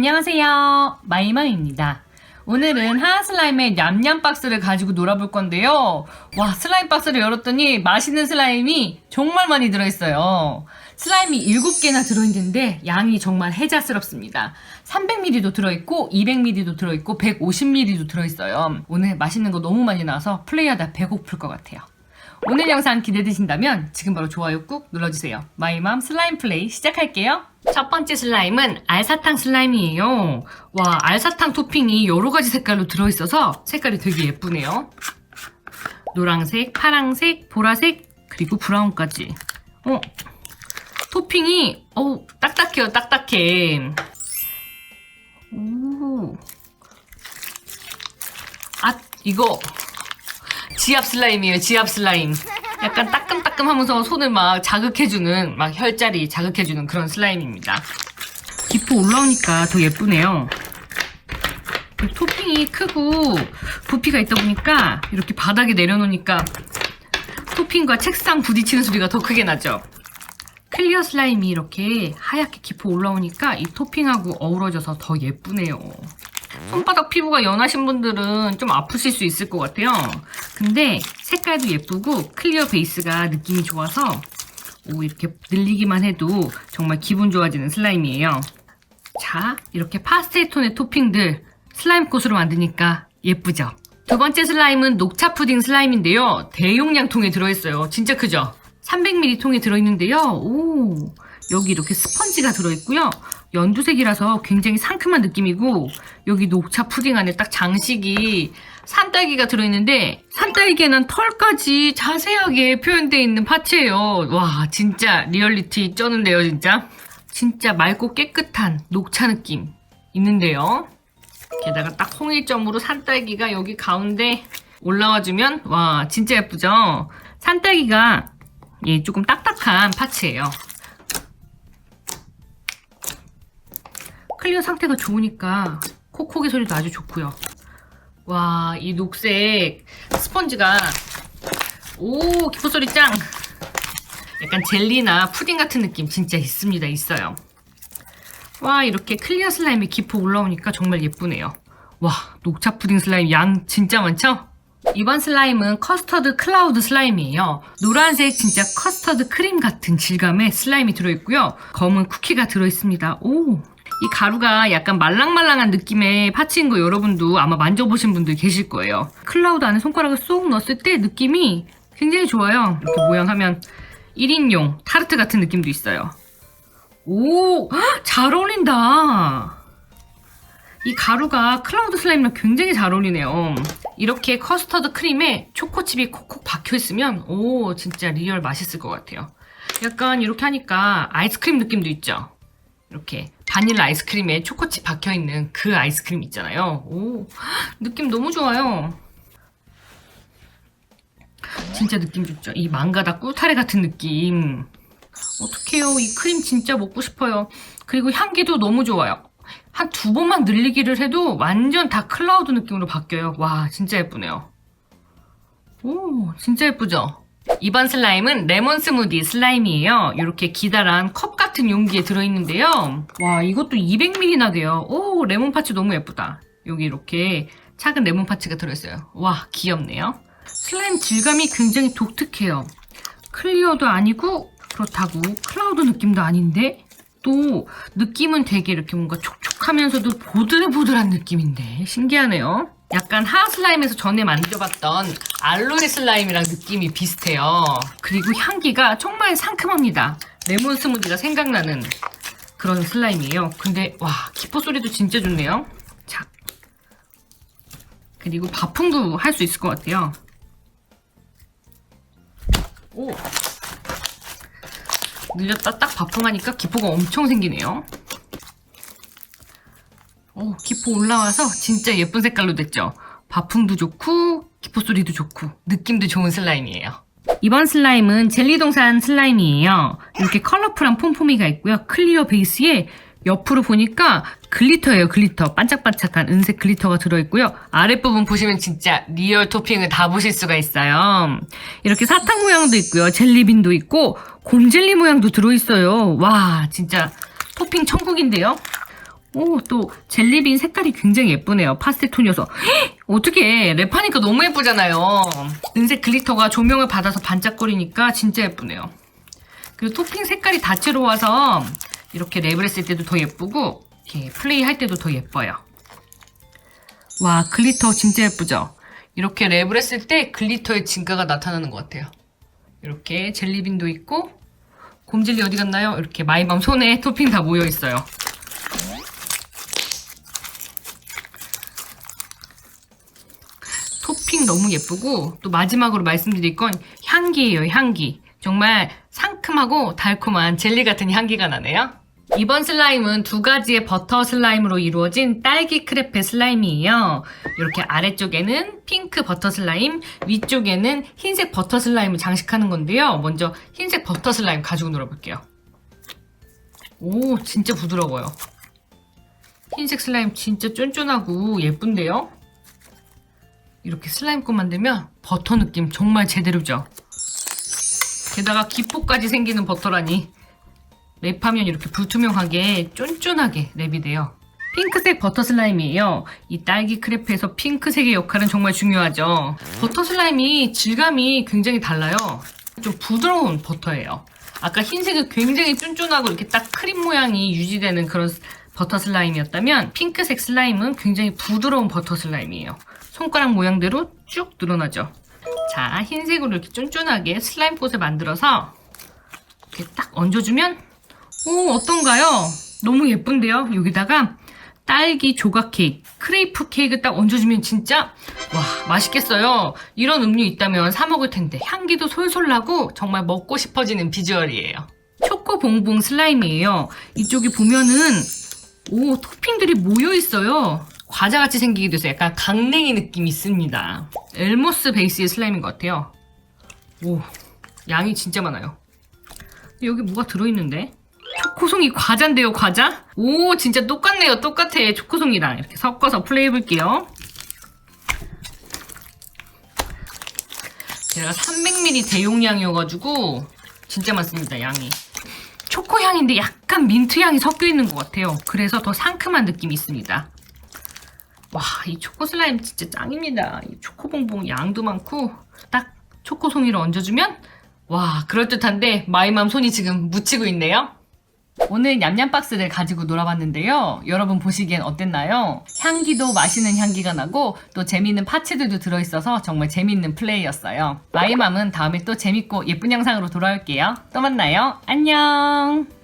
안녕하세요. 마이맘입니다. 오늘은 하하 슬라임의 냠냠 박스를 가지고 놀아볼 건데요. 와, 슬라임 박스를 열었더니 맛있는 슬라임이 정말 많이 들어있어요. 슬라임이 7개나 들어있는데 양이 정말 해자스럽습니다. 300ml도 들어있고 200ml도 들어있고 150ml도 들어있어요. 오늘 맛있는 거 너무 많이 나와서 플레이하다 배고플 것 같아요. 오늘 영상 기대되신다면 지금 바로 좋아요 꾹 눌러주세요. 마이맘 슬라임 플레이 시작할게요. 첫 번째 슬라임은 알사탕 슬라임이에요. 와, 알사탕 토핑이 여러 가지 색깔로 들어있어서 색깔이 되게 예쁘네요. 노란색, 파랑색, 보라색, 그리고 브라운까지. 어, 토핑이, 어우, 딱딱해요, 딱딱해. 오. 아, 이거. 지압 슬라임이에요, 지압 슬라임. 약간 따끔따끔 하면서 손을 막 자극해주는, 막 혈자리 자극해주는 그런 슬라임입니다. 기포 올라오니까 더 예쁘네요. 그 토핑이 크고 부피가 있다 보니까 이렇게 바닥에 내려놓으니까 토핑과 책상 부딪히는 소리가 더 크게 나죠. 클리어 슬라임이 이렇게 하얗게 기포 올라오니까 이 토핑하고 어우러져서 더 예쁘네요. 손바닥 피부가 연하신 분들은 좀 아프실 수 있을 것 같아요. 근데 색깔도 예쁘고 클리어 베이스가 느낌이 좋아서 오, 이렇게 늘리기만 해도 정말 기분 좋아지는 슬라임이에요. 자, 이렇게 파스텔 톤의 토핑들 슬라임 꽃으로 만드니까 예쁘죠? 두 번째 슬라임은 녹차 푸딩 슬라임인데요. 대용량 통에 들어있어요. 진짜 크죠? 300ml 통에 들어있는데요. 오, 여기 이렇게 스펀지가 들어있고요. 연두색이라서 굉장히 상큼한 느낌이고 여기 녹차 푸딩 안에 딱 장식이 산딸기가 들어있는데 산딸기에는 털까지 자세하게 표현되어 있는 파츠예요. 와 진짜 리얼리티 쩌는데요 진짜. 진짜 맑고 깨끗한 녹차 느낌 있는데요. 게다가 딱 홍일점으로 산딸기가 여기 가운데 올라와주면 와 진짜 예쁘죠? 산딸기가 예 조금 딱딱한 파츠예요. 클리어 상태가 좋으니까 콕콕이 소리도 아주 좋고요. 와, 이 녹색 스펀지가 오, 기포 소리 짱! 약간 젤리나 푸딩 같은 느낌 진짜 있습니다. 있어요. 와, 이렇게 클리어 슬라임이 기포 올라오니까 정말 예쁘네요. 와, 녹차 푸딩 슬라임 양 진짜 많죠? 이번 슬라임은 커스터드 클라우드 슬라임이에요. 노란색 진짜 커스터드 크림 같은 질감의 슬라임이 들어있고요. 검은 쿠키가 들어있습니다. 오, 이 가루가 약간 말랑말랑한 느낌의 파츠인 거 여러분도 아마 만져보신 분들 계실 거예요. 클라우드 안에 손가락을 쏙 넣었을 때 느낌이 굉장히 좋아요. 이렇게 모양하면 1인용 타르트 같은 느낌도 있어요. 오, 헉, 잘 어울린다. 이 가루가 클라우드 슬라임이랑 굉장히 잘 어울리네요. 이렇게 커스터드 크림에 초코칩이 콕콕 박혀있으면 오 진짜 리얼 맛있을 것 같아요. 약간 이렇게 하니까 아이스크림 느낌도 있죠. 이렇게 바닐라 아이스크림에 초코칩 박혀있는 그 아이스크림 있잖아요. 오 느낌 너무 좋아요. 진짜 느낌 좋죠. 이 망가다 꿀타래 같은 느낌. 어떡해요. 이 크림 진짜 먹고 싶어요. 그리고 향기도 너무 좋아요. 한 두 번만 늘리기를 해도 완전 다 클라우드 느낌으로 바뀌어요. 와, 진짜 예쁘네요. 오, 진짜 예쁘죠? 이번 슬라임은 레몬 스무디 슬라임이에요. 이렇게 기다란 컵 같은 용기에 들어있는데요. 와, 이것도 200ml나 돼요. 오, 레몬 파츠 너무 예쁘다. 여기 이렇게 작은 레몬 파츠가 들어있어요. 와, 귀엽네요. 슬라임 질감이 굉장히 독특해요. 클리어도 아니고 그렇다고 클라우드 느낌도 아닌데 또 느낌은 되게 이렇게 뭔가 촉촉하면서도 보들보들한 느낌인데 신기하네요. 약간 하하 슬라임에서 전에 만져봤던 알로에 슬라임이랑 느낌이 비슷해요. 그리고 향기가 정말 상큼합니다. 레몬 스무디가 생각나는 그런 슬라임이에요. 근데 와 기포 소리도 진짜 좋네요. 자 그리고 바풍도 할 수 있을 것 같아요. 오 늘렸다 딱 바풍하니까 기포가 엄청 생기네요. 오, 기포 올라와서 진짜 예쁜 색깔로 됐죠. 바풍도 좋고 기포 소리도 좋고 느낌도 좋은 슬라임이에요. 이번 슬라임은 젤리동산 슬라임이에요. 이렇게 컬러풀한 폼폼이가 있고요. 클리어 베이스에 옆으로 보니까 글리터예요, 글리터. 반짝반짝한 은색 글리터가 들어있고요. 아랫부분 보시면 진짜 리얼 토핑을 다 보실 수가 있어요. 이렇게 사탕 모양도 있고요. 젤리빈도 있고, 곰젤리 모양도 들어있어요. 와, 진짜 토핑 천국인데요. 오, 또 젤리빈 색깔이 굉장히 예쁘네요. 파스텔 톤이어서. 헉! 어떻게 랩하니까 너무 예쁘잖아요. 은색 글리터가 조명을 받아서 반짝거리니까 진짜 예쁘네요. 그리고 토핑 색깔이 다채로 와서 이렇게 랩을 했을 때도 더 예쁘고 이렇게 플레이 할 때도 더 예뻐요. 와, 글리터 진짜 예쁘죠? 이렇게 랩을 했을 때 글리터의 진가가 나타나는 것 같아요. 이렇게 젤리빈도 있고 곰젤리 어디 갔나요? 이렇게 마이맘 손에 토핑 다 모여 있어요. 토핑 너무 예쁘고 또 마지막으로 말씀드릴 건 향기예요, 향기. 정말 상큼하고 달콤한 젤리 같은 향기가 나네요. 이번 슬라임은 두 가지의 버터 슬라임으로 이루어진 딸기 크레페 슬라임이에요. 이렇게 아래쪽에는 핑크 버터 슬라임, 위쪽에는 흰색 버터 슬라임을 장식하는 건데요. 먼저 흰색 버터 슬라임 가지고 놀아볼게요. 오, 진짜 부드러워요. 흰색 슬라임 진짜 쫀쫀하고 예쁜데요? 이렇게 슬라임꽃 만들면 버터 느낌 정말 제대로죠. 게다가 기포까지 생기는 버터라니 랩하면 이렇게 불투명하게 쫀쫀하게 랩이 돼요. 핑크색 버터 슬라임이에요. 이 딸기 크레페에서 핑크색의 역할은 정말 중요하죠. 버터 슬라임이 질감이 굉장히 달라요. 좀 부드러운 버터예요. 아까 흰색은 굉장히 쫀쫀하고 이렇게 딱 크림 모양이 유지되는 그런 버터 슬라임이었다면 핑크색 슬라임은 굉장히 부드러운 버터 슬라임이에요. 손가락 모양대로 쭉 늘어나죠. 자, 흰색으로 이렇게 쫀쫀하게 슬라임 꽃을 만들어서 이렇게 딱 얹어주면 오, 어떤가요? 너무 예쁜데요? 여기다가 딸기 조각 케이크, 크레이프 케이크 딱 얹어주면 진짜 와 맛있겠어요. 이런 음료 있다면 사 먹을 텐데 향기도 솔솔 나고 정말 먹고 싶어지는 비주얼이에요. 초코 봉봉 슬라임이에요. 이쪽에 보면은 오 토핑들이 모여 있어요. 과자같이 생기기도 해서 약간 강냉이 느낌이 있습니다. 엘모스 베이스의 슬라임인 것 같아요. 오 양이 진짜 많아요. 여기 뭐가 들어있는데? 초코송이 과자인데요, 과자? 오, 진짜 똑같네요, 똑같아. 초코송이랑 이렇게 섞어서 플레이해볼게요. 제가 300ml 대용량이어가지고 진짜 많습니다, 양이. 초코향인데 약간 민트향이 섞여 있는 것 같아요. 그래서 더 상큼한 느낌이 있습니다. 와, 이 초코 슬라임 진짜 짱입니다. 이 초코봉봉 양도 많고 딱 초코송이를 얹어주면 와, 그럴듯한데 마이맘 손이 지금 묻히고 있네요. 오늘 냠냠 박스를 가지고 놀아봤는데요. 여러분 보시기엔 어땠나요? 향기도 맛있는 향기가 나고 또 재밌는 파츠들도 들어있어서 정말 재밌는 플레이였어요. 마이맘은 다음에 또 재밌고 예쁜 영상으로 돌아올게요. 또 만나요. 안녕!